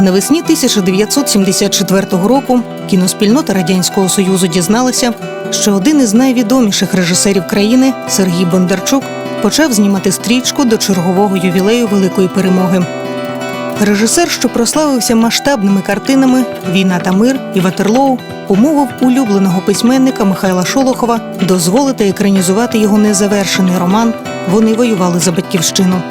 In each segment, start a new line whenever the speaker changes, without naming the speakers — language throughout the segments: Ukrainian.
Навесні 1974 року кіноспільнота Радянського Союзу дізналася, що один із найвідоміших режисерів країни Сергій Бондарчук почав знімати стрічку до чергового ювілею великої перемоги. Режисер, що прославився масштабними картинами Війна та мир і Ватерлоу, умовив улюбленого письменника Михайла Шолохова дозволити екранізувати його незавершений роман Вони воювали за батьківщину.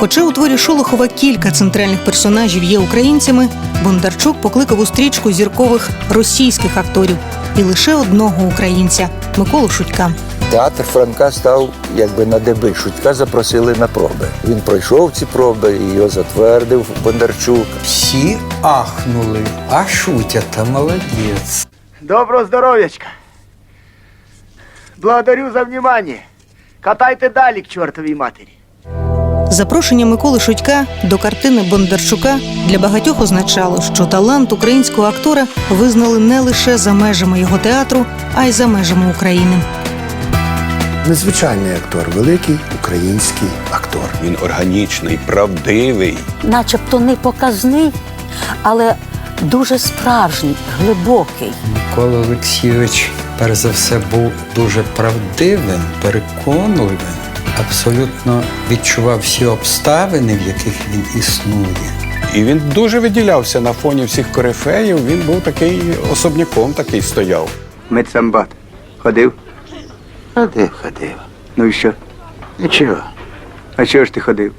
Хоча у творі Шолохова кілька центральних персонажів є українцями, Бондарчук покликав у стрічку зіркових російських акторів і лише одного українця Миколу Шутька.
Театр Франка став якби на деби. Шутька запросили на проби. Він пройшов ці проби і його затвердив Бондарчук.
Всі ахнули, а Шутя та молодець.
Доброго здоров'ячка. Благодарю за внимание. Катайте далі к чортовій матері.
Запрошення Миколи Шутька до картини Бондарчука для багатьох означало, що талант українського актора визнали не лише за межами його театру, а й за межами України.
Незвичайний актор, великий український актор.
Він органічний, правдивий.
начебто не показний, але дуже справжній, глибокий.
Микола Олексійович, перш за все, був дуже правдивим, переконливим, абсолютно відчував всі обставини, в яких він існує.
І він дуже виділявся на фоні всіх корифеїв. Він був такий особняком, такий стояв.
Медсамбат. Ходив? Ходив, ходив. Ну і що? Нічого. А чого ж ти ходив?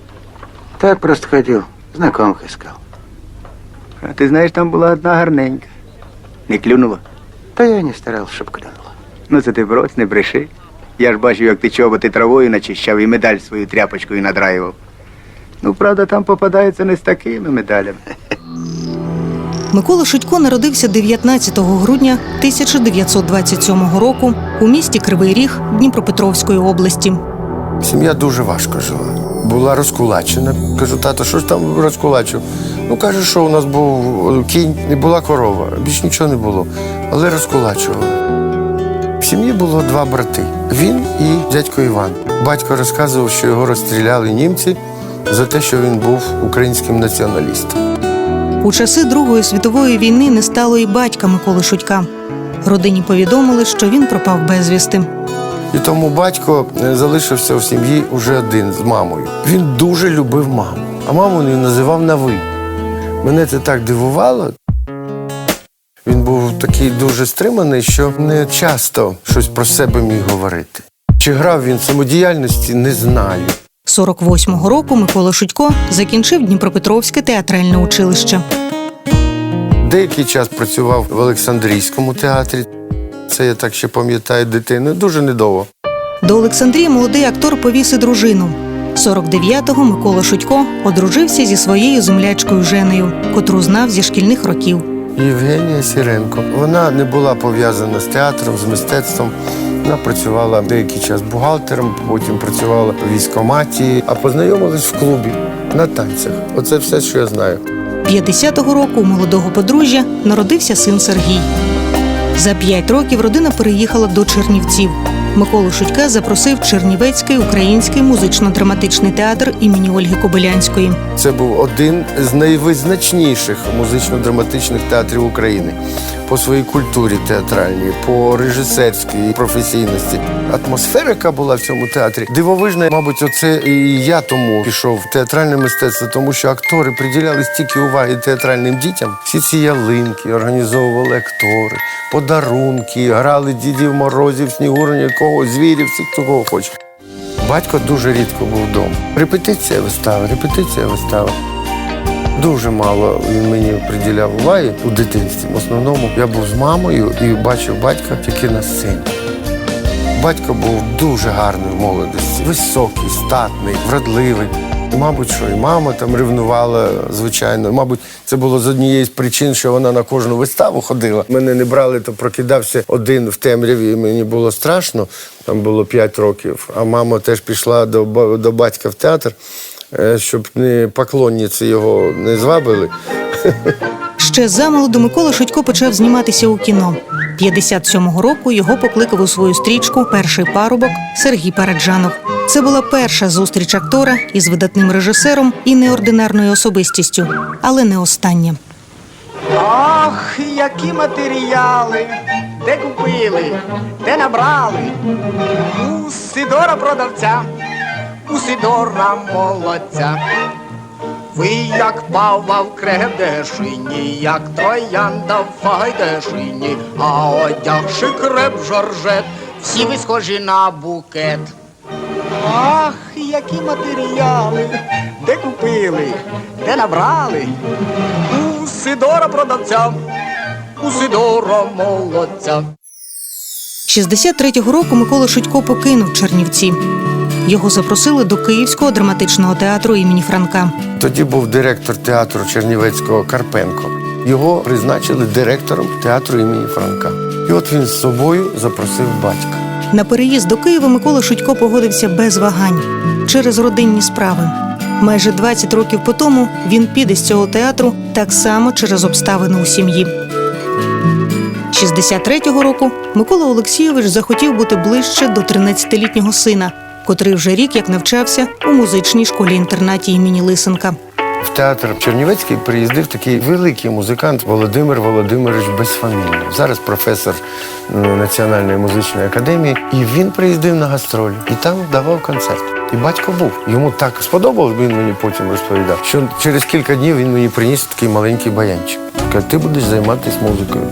Так просто ходив. Знакомих искав. А ти знаєш, там була одна гарненька. Не клюнула? Та я не старався, щоб клюнула. Ну це ти брось, не бреши. Я ж бачив, як ти чоботи травою начищав і медаль свою тряпочкою надраював. Ну, правда, там попадається не з такими медалями.
Микола Шутько народився 19 грудня 1927 року у місті Кривий Ріг Дніпропетровської області.
Сім'я дуже важко жила. Була розкулачена. Кажу, тато, що ж там розкулачив? Ну каже, що у нас був кінь, не була корова, більш нічого не було. Але розкулачували. В сім'ї було два брати: він і дядько Іван. Батько розказував, що його розстріляли німці за те, що він був українським націоналістом.
У часи Другої світової війни не стало і батька Миколи Шутька. Родині повідомили, що він пропав безвісти.
І тому батько е, залишився в сім'ї уже один з мамою. Він дуже любив маму, а маму він називав на ви. Мене це так дивувало. Він був такий дуже стриманий, що не часто щось про себе міг говорити. Чи грав він самодіяльності, не знаю.
48-го року Микола Шутько закінчив Дніпропетровське театральне училище.
Деякий час працював в Олександрійському театрі. Це я так ще пам'ятаю дитину. Дуже недовго.
До Олександрії молодий актор повіз і дружину. 49-го Микола Шутько одружився зі своєю землячкою Женею, котру знав зі шкільних років.
Євгенія Сіренко. Вона не була пов'язана з театром, з мистецтвом. Вона працювала деякий час бухгалтером, потім працювала в військоматі, а познайомились в клубі на танцях. Оце все, що я знаю.
50-го року у молодого подружжя народився син Сергій. За п'ять років родина переїхала до Чернівців. Миколу Шутька запросив Чернівецький український музично-драматичний театр імені Ольги Кобилянської.
Це був один з найвизначніших музично-драматичних театрів України по своїй культурі театральній, по режисерській професійності. Атмосфера, яка була в цьому театрі, дивовижна. Мабуть, оце і я тому пішов в театральне мистецтво, тому що актори приділяли стільки уваги театральним дітям. Всі ці ялинки організовували актори, подарунки, грали дідів морозів, снігурення, кого звірів, всіх кого хоче. Батько дуже рідко був вдома. Репетиція вистави, репетиція вистави. Дуже мало він мені приділяв уваги у дитинстві. В основному я був з мамою і бачив батька тільки на сцені. Батько був дуже гарний в молодості, високий, статний, вродливий. Мабуть, що і мама там ревнувала, звичайно. Мабуть, це було з однієї з причин, що вона на кожну виставу ходила. Мене не брали, то прокидався один в темряві. і Мені було страшно. Там було 5 років. А мама теж пішла до, до батька в театр, е, щоб не поклонниці його не звабили.
Ще замолоду Микола Шутько почав зніматися у кіно. 57-го року його покликав у свою стрічку перший парубок Сергій Параджанов. Це була перша зустріч актора із видатним режисером і неординарною особистістю, але не остання.
Ах, які матеріали, де купили, де набрали. У Сидора продавця, у Сидора молодця. Ви як пава в кребдешині, як троянда в файдешині, а одягши креп жоржет, всі ви схожі на букет. Ах, які матеріали, де купили, де набрали. У Сидора продавця, у Сидора молодця.
63-го року Микола Шутько покинув Чернівці. Його запросили до Київського драматичного театру імені Франка.
Тоді був директор театру Чернівецького Карпенко. Його призначили директором театру імені Франка. І от він з собою запросив батька.
На переїзд до Києва Микола Шутько погодився без вагань через родинні справи. Майже 20 років по тому він піде з цього театру так само через обставини у сім'ї. 63-го року Микола Олексійович захотів бути ближче до 13-літнього сина, котрий вже рік як навчався у музичній школі-інтернаті імені Лисенка.
В театр Чернівецький приїздив такий великий музикант Володимир Володимирович Безфамільний. Зараз професор Національної музичної академії. І він приїздив на гастролі і там давав концерт. І батько був. Йому так сподобалось, він мені потім розповідав, що через кілька днів він мені приніс такий маленький баянчик. Каже, ти будеш займатися музикою.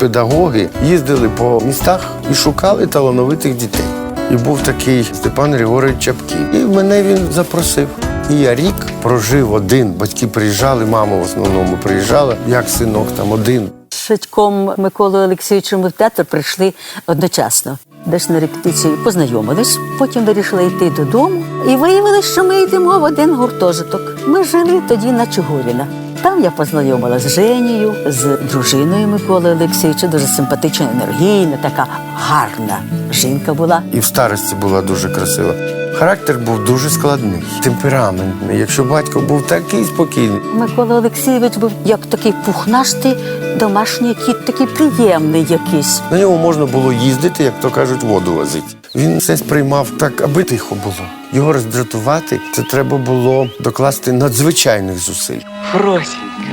Педагоги їздили по містах і шукали талановитих дітей. І був такий Степан Григорович Чапків. І мене він запросив. І я рік прожив один. Батьки приїжджали, мама в основному приїжджала, як синок там один.
З Шитьком Миколою Олексійовичем ми в театр прийшли одночасно. Десь на репетиції познайомились, потім вирішили йти додому і виявилось, що ми йдемо в один гуртожиток. Ми жили тоді на Чугуріна. Там я познайомилася з Женією, з дружиною Миколи Олексійовича, дуже симпатична, енергійна, така гарна жінка була.
І в старості була дуже красива. Характер був дуже складний, темпераментний. Якщо батько був такий спокійний,
Микола Олексійович був як такий пухнастий домашній кіт, такий приємний якийсь.
на ньому можна було їздити, як то кажуть, воду возити. Він все сприймав так, аби тихо було. Його роздратувати це треба було докласти надзвичайних зусиль.
Фросенька.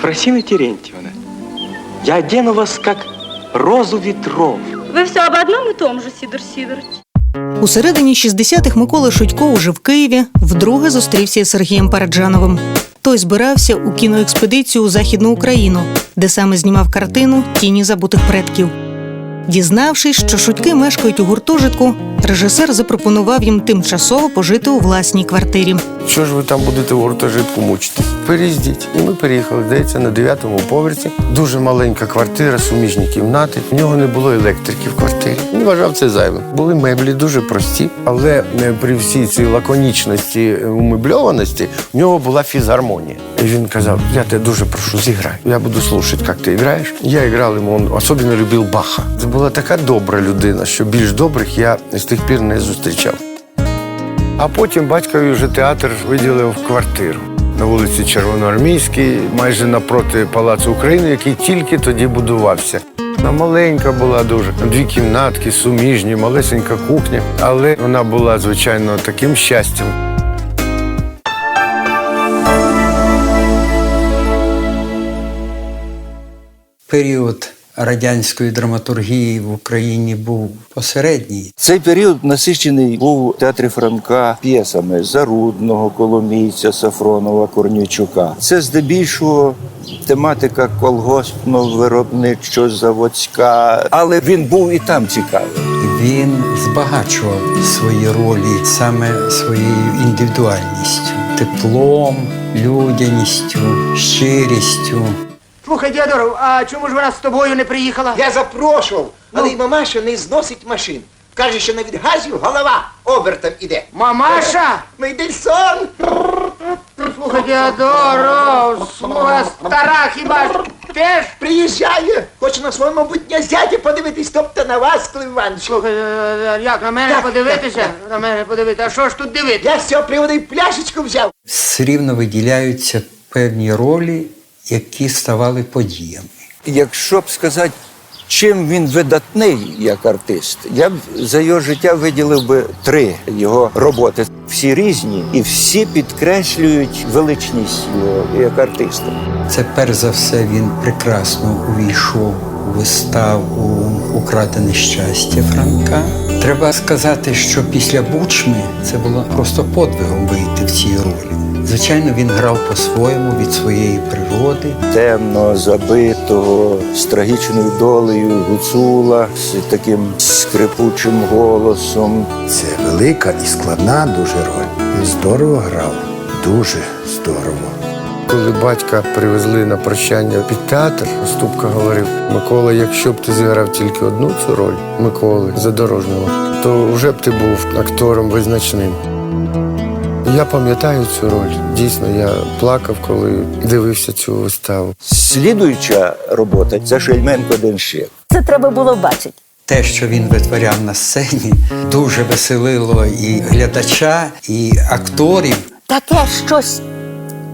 Фросина Терентьевна, я одену вас как розу ветров.
Вы все об одном и том же, Сидор Сидорович.
У середині 60-х Микола Шутько уже в Києві вдруге зустрівся із Сергієм Параджановим. Той збирався у кіноекспедицію у Західну Україну, де саме знімав картину Тіні забутих предків. Дізнавшись, що шутьки мешкають у гуртожитку, режисер запропонував їм тимчасово пожити у власній квартирі.
Що ж ви там будете в гуртожитку мучитись? Переїздіть. І ми переїхали, здається, на дев'ятому поверсі. Дуже маленька квартира, суміжні кімнати. В нього не було електрики в квартирі. Він вважав це зайвим. Були меблі дуже прості, але е, при всій цій лаконічності е, умебльованості в нього була фізгармонія. І він казав: Я тебе дуже прошу, зіграй. Я буду слухати, як ти граєш. Я грав йому, він особливо любив Баха. Була така добра людина, що більш добрих я з тих пір не зустрічав. А потім батькові вже театр виділив квартиру на вулиці Червоноармійській, майже напроти Палацу України, який тільки тоді будувався. Вона маленька була дуже, дві кімнатки, суміжні, малесенька кухня, але вона була, звичайно, таким щастям.
Період радянської драматургії в Україні був посередній.
Цей період насичений був у театрі Франка п'єсами Зарудного, Коломійця, Сафронова, Корнійчука. Це здебільшого тематика колгоспно-виробничо заводська, але він був і там цікавий.
Він збагачував свої ролі саме своєю індивідуальністю, теплом, людяністю, щирістю.
Слухай, дядоров, а чому ж вона з тобою не приїхала?
Я запрошував, але й мамаша не зносить машин. Каже, що на від газів голова обертом іде.
Мамаша!
Мейдельсон!
Слухай, Дядоров, слуга стара хіба ж теж?
Приїжджає, хоче на своєму майбутнє зятя подивитись, тобто на вас, Клим Іванович.
Слухай, е, як на мене
Так,
подивитися?
так,
На мене подивитися. А що ж тут дивитися?
Я з цього приводу й пляшечку взяв.
Все рівно виділяються певні ролі, які ставали подіями.
Якщо б сказати, чим він видатний як артист, я б за його життя виділив би три його роботи. Всі різні і всі підкреслюють величність його як артиста.
Це перш за все він прекрасно увійшов виставу Украдене щастя Франка. Треба сказати, що після Бучми це було просто подвигом вийти в цій ролі. Звичайно, він грав по-своєму від своєї природи.
темного, забитого, з трагічною долею гуцула, з таким скрипучим голосом.
Це велика і складна дуже роль. Він здорово грав, дуже здорово.
Коли батька привезли на прощання під театр, Ступка говорив: Микола, якщо б ти зіграв тільки одну цю роль Миколи Задорожнього, то вже б ти був актором визначним. Я пам'ятаю цю роль. Дійсно, я плакав, коли дивився цю виставу.
Слідуюча робота це Шельменко Денщик.
Це треба було бачити.
Те, що він витворяв на сцені, дуже веселило і глядача, і акторів.
Таке щось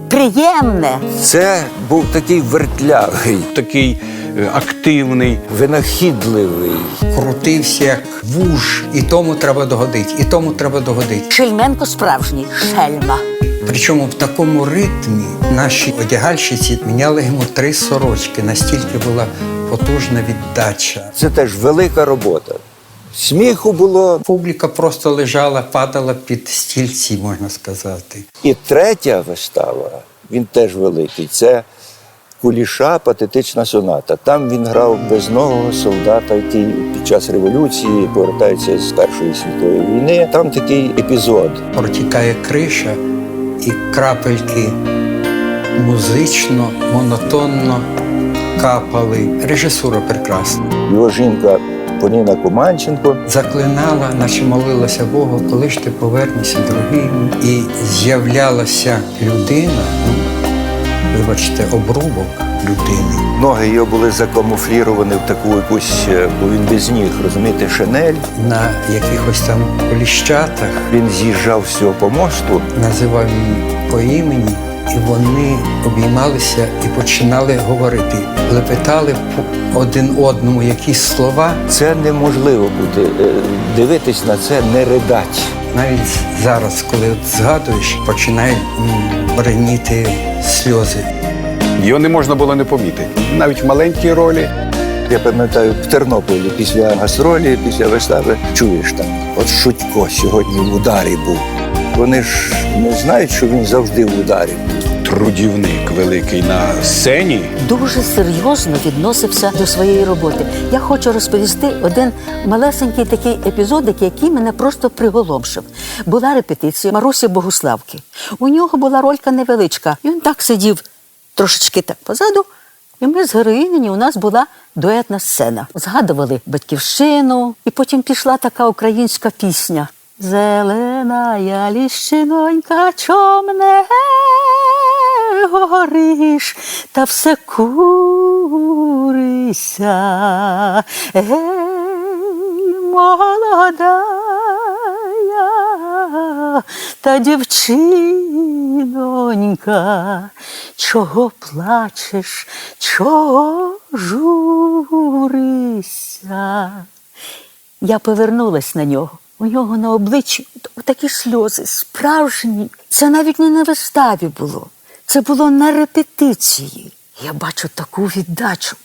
приємне.
Це був такий вертлявий,
Такий е, активний.
винахідливий.
Крутився як вуж, і тому треба догодити, і тому треба догодити.
Шельменко справжній шельма.
Причому в такому ритмі наші одягальщиці міняли йому три сорочки, настільки була потужна віддача.
Це теж велика робота. Сміху було.
Публіка просто лежала, падала під стільці, можна сказати.
І третя вистава, він теж великий. Це Куліша, патетична соната. Там він грав безногого солдата, який під час революції повертається з Першої світової війни. Там такий епізод.
Протікає криша, і крапельки музично, монотонно капали. Режисура прекрасна.
Його жінка Поліна Куманченко.
Заклинала, наче молилася Богу, коли ж ти повернешся, дорогий. І з'являлася людина, ну, вибачте, обрубок людини.
Ноги його були закамуфліровані в таку якусь, е, бо він без ніг, розумієте, шинель.
На якихось там коліщатах
Він з'їжджав з цього помосту.
називав її по імені, і вони обіймалися і починали говорити, лепетали один одному якісь слова.
Це неможливо буде дивитись на це, не ридать.
Навіть зараз, коли згадуєш, починають м, бреніти сльози.
Його не можна було не помітити. Навіть в маленькій ролі.
Я пам'ятаю, в Тернополі після гастролі, після вистави чуєш там, от Шутько сьогодні в ударі був. Вони ж не знають, що він завжди в ударі.
Трудівник великий на сцені.
Дуже серйозно відносився до своєї роботи. Я хочу розповісти один малесенький такий епізодик, який мене просто приголомшив. Була репетиція Марусі Богуславки. У нього була ролька невеличка. І він так сидів трошечки так позаду. І ми з героїнею, у нас була дуетна сцена. Згадували батьківщину, і потім пішла така українська пісня. Зелена я ліщинонька чомне гориш, та все курися. Ей, молода я, та дівчинонька, чого плачеш, чого журися? Я повернулась на нього. У нього на обличчі такі сльози, справжні. Це навіть не на виставі було. Це було на репетиції. Я бачу таку віддачу.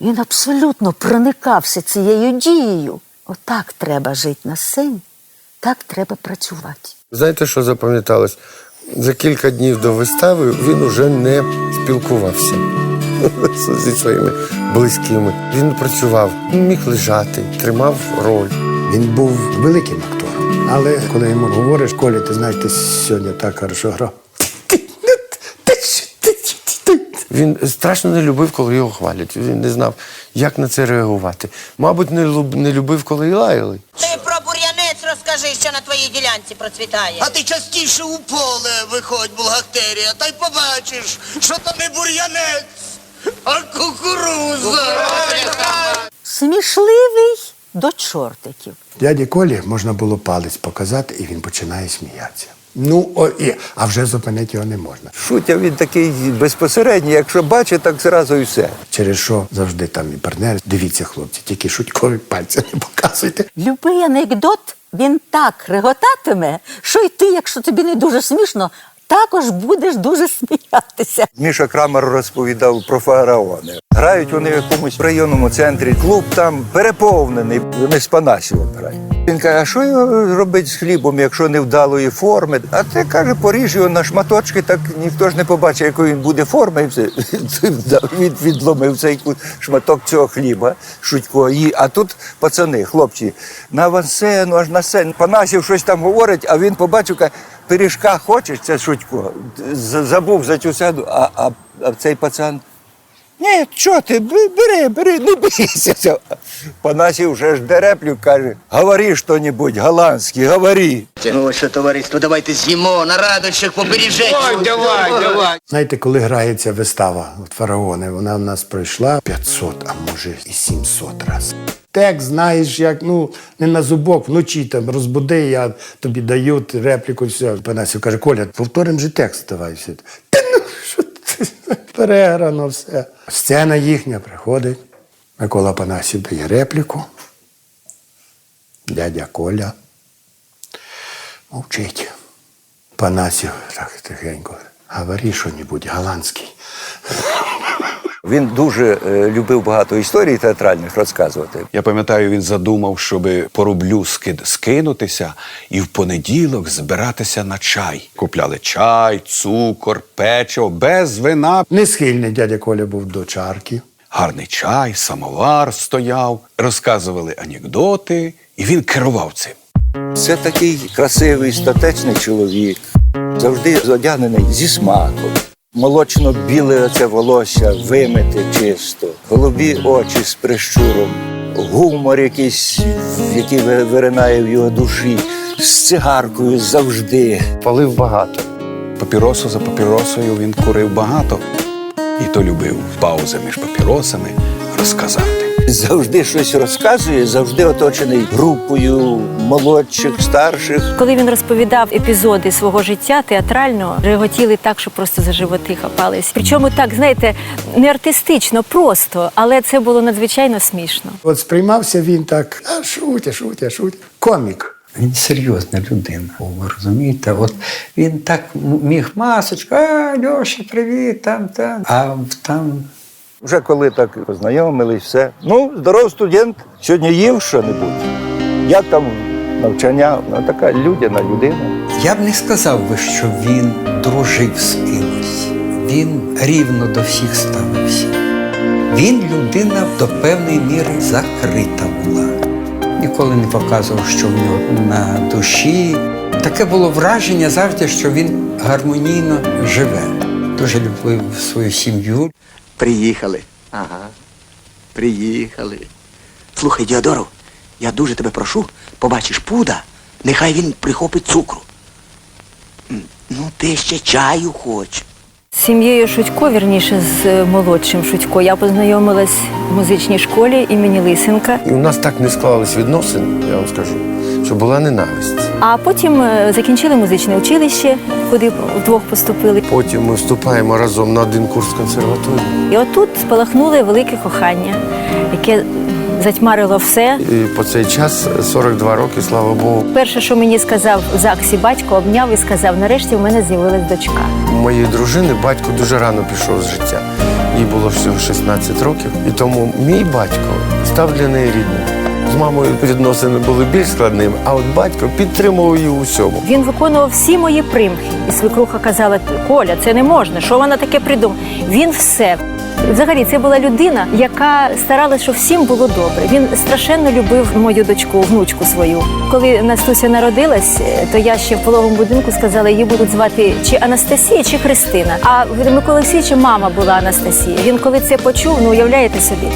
Він абсолютно проникався цією дією. Отак треба жити на сцені, так треба працювати.
Знаєте, що запам'яталось? За кілька днів до вистави він уже не спілкувався зі своїми близькими. Він працював, міг лежати, тримав роль.
Він був великим актором. Але коли йому говориш, Коля, ти знаєш, ти сьогодні так хорошо грав.
Він страшно не любив, коли його хвалять. Він не знав, як на це реагувати. Мабуть, не люб- не любив, коли лаяли.
Ти про бур'янець розкажи, що на твоїй ділянці процвітає.
А ти частіше у поле виходь, бухгалтерія, та й побачиш, що то не бур'янець, а кукуруза.
Смішливий до чортиків.
Дяді Колі можна було палець показати, і він починає сміятися. Ну, о, і, а вже зупинити його не можна.
Шутя він такий безпосередній, якщо бачить, так зразу і все.
Через що завжди там і партнер. Дивіться, хлопці, тільки шутькові пальці не показуйте.
Любий анекдот він так реготатиме, що й ти, якщо тобі не дуже смішно, також будеш дуже сміятися.
Міша Крамер розповідав про фараони. Грають вони в якомусь районному центрі, клуб там переповнений. Вони з Панасівом грають. Він каже, а що його робити з хлібом, якщо не вдалої форми? А ти каже, поріж його на шматочки, так ніхто ж не побачить, якої він буде форми. І все. Він відломив цей шматок цього хліба, шутько. І, а тут пацани, хлопці, на авансцену, аж на сцену. Панасів щось там говорить, а він побачив, каже, пиріжка хочеш, це шутько. Забув за цю сяду, а, а, а цей пацан. Ні, що ти, бери, бери, не бійся. Панасів вже ж дереплю каже, говори що-небудь, голландський, говори.
Ну що, товариство, давайте з'їмо на радощах попережечку. Ой, давай, давай.
Знаєте, коли грається вистава от фараони, вона в нас пройшла 500, а може і 700 разів. Текст знаєш, як ну не на зубок, вночі там розбуди, я тобі даю репліку, все. Панасів каже, Коля, повторимо же текст, давай все. Та ну що ти? Переграно все. Сцена їхня приходить. Микола Панасів дає репліку. Дядя Коля мовчить. Панасів так тихенько. Говори що-небудь голландський.
Він дуже е, любив багато історій театральних розказувати.
Я пам'ятаю, він задумав, щоб по рублю скид скинутися і в понеділок збиратися на чай. Купляли чай, цукор, печиво, без вина.
Не схильний дядя Коля був до чарки.
Гарний чай, самовар стояв, розказували анекдоти, і він керував цим.
Це такий красивий, статечний чоловік, завжди одягнений зі смаком. Молочно-біле оце волосся вимите чисто, голубі очі з прищуром, гумор якийсь, який виринає в його душі, з цигаркою завжди.
Палив багато.
Папіросу за папіросою він курив багато. І то любив паузи між папіросами розказати.
Завжди щось розказує, завжди оточений групою молодших, старших.
Коли він розповідав епізоди свого життя театрального, реготіли так, що просто за животи хапались. Причому так, знаєте, не артистично, просто, але це було надзвичайно смішно.
От сприймався він так, а шутя, шутя, шутя. Комік.
Він серйозна людина, ви розумієте? От він так міг масочку, а Льоша, привіт, там, там. А там
Вже коли так познайомились, все. Ну, здоров студент, сьогодні їв що-небудь. Як там навчання? Ну, така людяна людина.
Я б не сказав би, що він дружив з кимось. Він рівно до всіх ставився. Він людина до певної міри закрита була. Ніколи не показував, що в нього на душі. Таке було враження завжди, що він гармонійно живе. Дуже любив свою сім'ю.
Приїхали. Ага. Приїхали. Слухай, Діодоров, я дуже тебе прошу, побачиш пуда, нехай він прихопить цукру. Ну, ти ще чаю хоч.
З сім'єю Шутько, вірніше, з е, молодшим Шутько, я познайомилась в музичній школі імені Лисенка.
І у нас так не склались відносини, я вам скажу, що була ненависть.
А потім е, закінчили музичне училище, куди вдвох поступили.
Потім ми вступаємо разом на один курс консерваторії.
І отут спалахнули велике кохання, яке затьмарило все.
І по цей час 42 роки, слава Богу,
Перше, що мені сказав в ЗАГСі батько, обняв і сказав: нарешті в мене з'явилась дочка.
у моєї дружини батько дуже рано пішов з життя. Їй було всього 16 років. І тому мій батько став для неї рідним. Мамою відносини були більш складними, а от батько підтримував її у всьому.
Він виконував всі мої примхи. І свекруха казала: Коля, це не можна. Що вона таке придумала? Він все. Взагалі, це була людина, яка старалася, щоб всім було добре. Він страшенно любив мою дочку, внучку свою. Коли Настуся народилась, то я ще в пологовому будинку сказала, її будуть звати чи Анастасія, чи Христина. А в Миколи мама була Анастасія. Він коли це почув, ну уявляєте собі.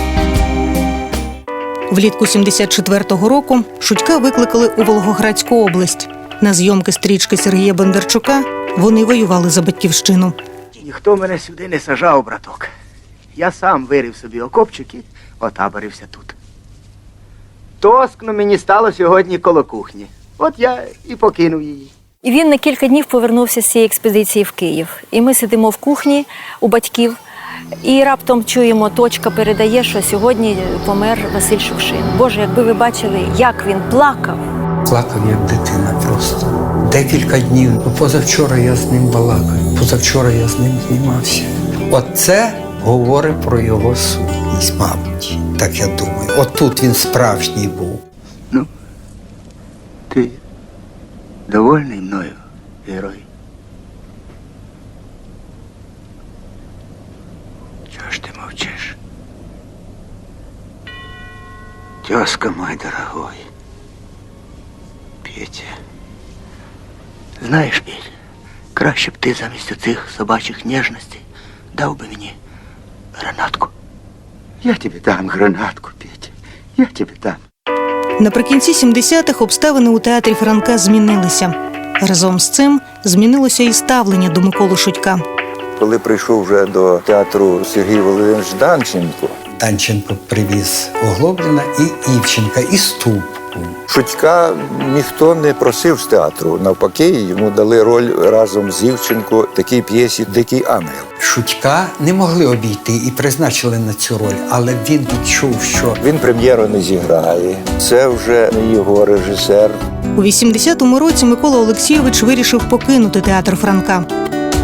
Влітку 74-го року Шутька викликали у Волгоградську область. На зйомки стрічки Сергія Бондарчука вони воювали за батьківщину.
Ніхто мене сюди не сажав, браток. Я сам вирив собі окопчики, отаборився тут. Тоскно мені стало сьогодні коло кухні. От я і покинув її.
І він на кілька днів повернувся з цієї експедиції в Київ. І ми сидимо в кухні у батьків. І раптом чуємо, точка передає, що сьогодні помер Василь Шукшин. Боже, якби ви бачили, як він плакав.
Плакав як дитина просто. Декілька днів. Позавчора я з ним балакав, позавчора я з ним знімався. Оце говорить про його сутність, мабуть. Так я думаю. От тут він справжній був.
Ну, ти довольний мною, герой? Чого ж ти мовчиш? Тезка мой дорогой. Петя. Знаєш, Петь, краще б ти замість оцих собачих ніжностей дав би мені гранатку. Я тобі дам гранатку, Петя. Я тобі дам.
Наприкінці 70-х обставини у театрі Франка змінилися. Разом з цим змінилося і ставлення до Миколи Шутька.
Коли прийшов вже до театру Сергій Володимирович Данченко,
Данченко привіз Оглобліна і Івченка, і Ступку.
Шутька ніхто не просив з театру. Навпаки, йому дали роль разом з Івченко такій п'єсі Дикий ангел.
Шутька не могли обійти і призначили на цю роль, але він відчув, що
Він прем'єру не зіграє. Це вже не його режисер.
У 80-му році Микола Олексійович вирішив покинути театр Франка.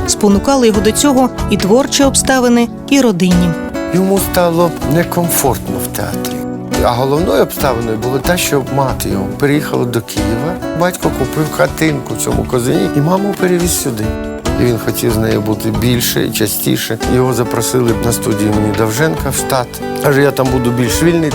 Спонукали його до цього і творчі обставини, і родинні.
Йому стало некомфортно в театрі. А головною обставиною було те, що мати його переїхала до Києва. Батько купив хатинку в цьому козині і маму перевіз сюди. І він хотів з нею бути більше і частіше. Його запросили на студію імені Давженка в штат. Каже, я там буду більш вільний.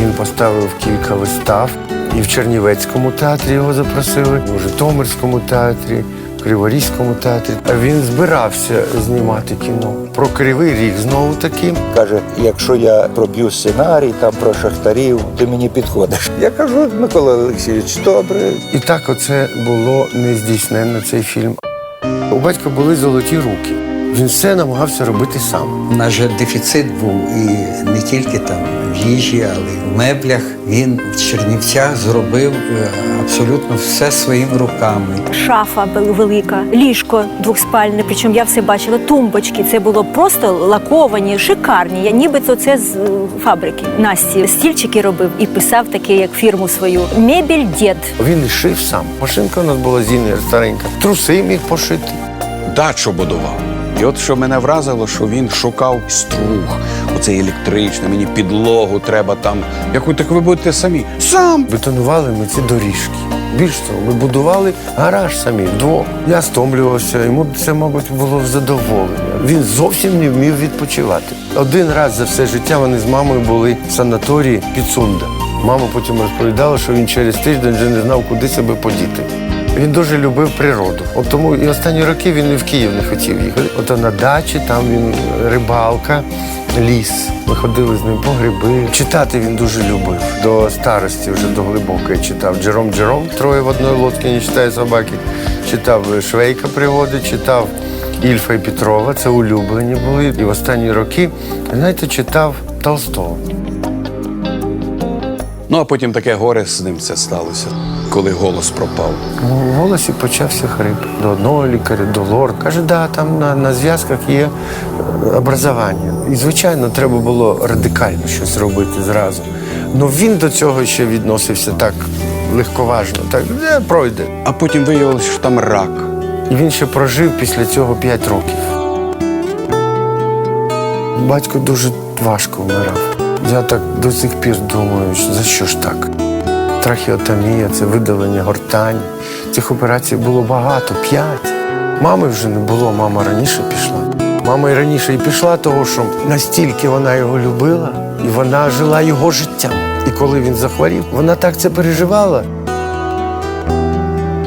Він поставив кілька вистав. І в Чернівецькому театрі його запросили, і в Житомирському театрі, Криворізькому театрі. А він збирався знімати кіно. Про Кривий Ріг знову таки.
Каже: якщо я проб'ю сценарій там про шахтарів, ти мені підходиш. Я кажу, Микола Олексійович, добре.
І так оце було нездійсненно цей фільм. У батька були золоті руки. Він все намагався робити сам.
У нас дефіцит був і не тільки там в їжі, але й в меблях. Він в Чернівцях зробив е, абсолютно все своїми руками.
Шафа була велика, ліжко двохспальне, причому я все бачила, тумбочки. Це було просто лаковані, шикарні. Я нібито це з е, фабрики. Насті стільчики робив і писав таке, як фірму свою. Мебель дід.
Він шив сам. Машинка у нас була зінер старенька. Труси міг пошити.
Дачу будував. От що мене вразило, що він шукав струг. Оцей електричний, мені підлогу треба там. Яку так ви будете самі? Сам!
Бетонували ми ці доріжки. Більш того, ми будували гараж самі вдвох. Я стомлювався, йому це, мабуть, було задоволення. Він зовсім не вмів відпочивати. Один раз за все життя вони з мамою були в санаторії Піцунда. Мама потім розповідала, що він через тиждень вже не знав, куди себе подіти. Він дуже любив природу. От тому і останні роки він і в Київ не хотів їхати. От на дачі, там він рибалка, ліс. Ми ходили з ним по гриби. Читати він дуже любив. До старості вже до глибокої читав. Джером Джером троє в одній лодці не читає собаки. Читав Швейка пригоди, читав Ільфа і Петрова. Це улюблені були. І в останні роки, знаєте, читав Толстого.
Ну а потім таке горе з ним це сталося, коли голос пропав.
В голосі почався хрип. До одного лікаря, до лор. Каже, да, там на, на зв'язках є е, образування. І, звичайно, треба було радикально щось робити зразу. Ну він до цього ще відносився так легковажно, так де пройде.
А потім виявилося, що там рак.
І він ще прожив після цього 5 років. Батько дуже важко вмирав. Я так до сих пір думаю, що за що ж так? Трахеотомія, це видалення гортані. Цих операцій було багато, п'ять. Мами вже не було, мама раніше пішла. Мама і раніше і пішла, того що настільки вона його любила, і вона жила його життям. І коли він захворів, вона так це переживала.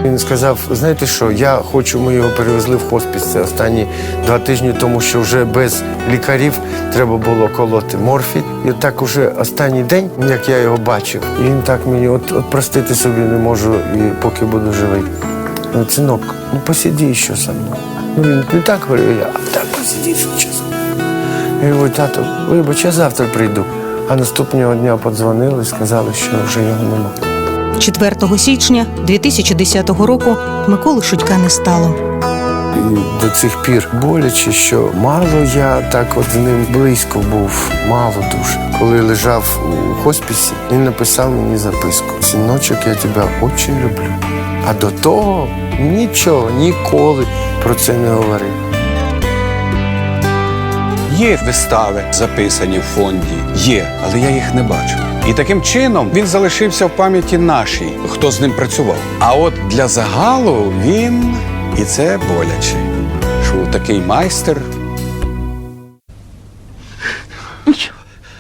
Він сказав: знаєте що, я хочу, ми його перевезли в хоспіс це останні два тижні, тому що вже без лікарів треба було колоти морфій. І так уже останній день, як я його бачив, і він так мені, от, от простити собі не можу, і поки буду живий. Ну, синок, ну посиди ще со мною. Ну він не так говорив, я, а так посиди ще со мною. Я говорю, тато, вибач, я завтра прийду. А наступного дня подзвонили, сказали, що вже його немає.
4 січня 2010 року Миколи Шутька не стало.
До цих пір боляче, що мало я так от з ним близько був, мало дуже. Коли лежав у хоспісі, він написав мені записку: Синочок, я тебе дуже люблю. А до того нічого, ніколи про це не говорив.
Є вистави, записані в фонді, є, але я їх не бачу. І таким чином він залишився в пам'яті нашій, хто з ним працював. А от для загалу він і це боляче. Що такий майстер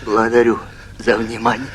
Благодарю за внимание.